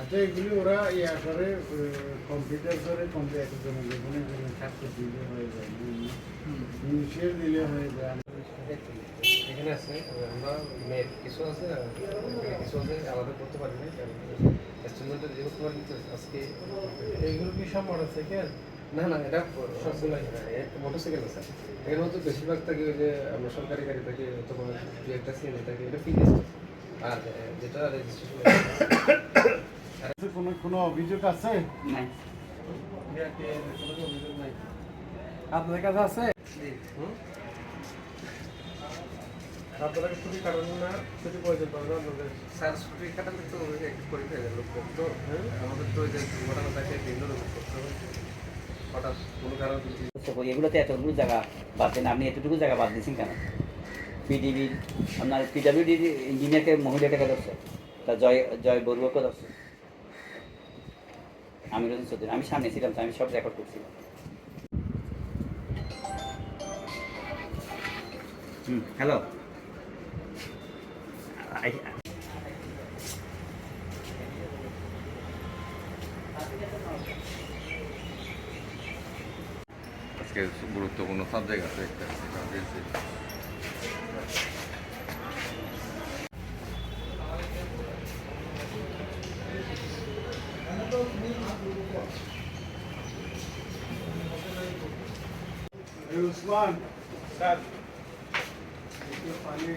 আচ্ছা এগুলি ওরা ইয়া করে কম্পিউটার করে কম্পিউটার জন্য যেখানে যেখানে থাকতে দিলে হয়ে যায় মিউনিশিয়াল দিলে হয়ে যায়। এখানে আছে আমরা মেয়ের কিছু আছে আর কিছু আছে আলাদা করতে পারি না কারণ যে করতে পারি আজকে এইগুলো কি সব মোটরসাইকেল না না এটা সবগুলো মোটরসাইকেল আছে। এর মধ্যে বেশিরভাগ থাকে ওই যে আমরা সরকারি গাড়ি থাকে অথবা দু একটা সিএনজি থাকে এটা ফিটনেস আর আহ, যেটা রেজিস্ট্রেশন কোনো কোনো অভিযোগ আছে? নাই। আপনাদের কাছে আছে? হুম? আপনারা ছুটি কাটান না ছুটি প্রয়োজন পড়ে না আপনাদের? স্যার ছুটি কাটালে তো একটু হ্যাঁ। আমাদের তো ওই যে ঘটনা থাকে বিভিন্ন করতে হঠাৎ কোনো কারণ এগুলোতে এতগুলো জায়গা বাদ দেন আপনি এতটুকু জায়গা বাদ দিয়েছেন কেন? পিডিবি আপনার পিডাব্লিউডি ইঞ্জিনিয়ারকে মহিলাটাকে ধরছে। তা জয় জয় বড়ুয়াকে ধরছে। আমি রোজন চৌধুরী আমি সামনে ছিলাম তো আমি সব রেকর্ড করছিলাম। হুম হ্যালো আজকে গুরুত্বপূর্ণ সাবজেক্ট আছে একটা উসমান স্যার পানি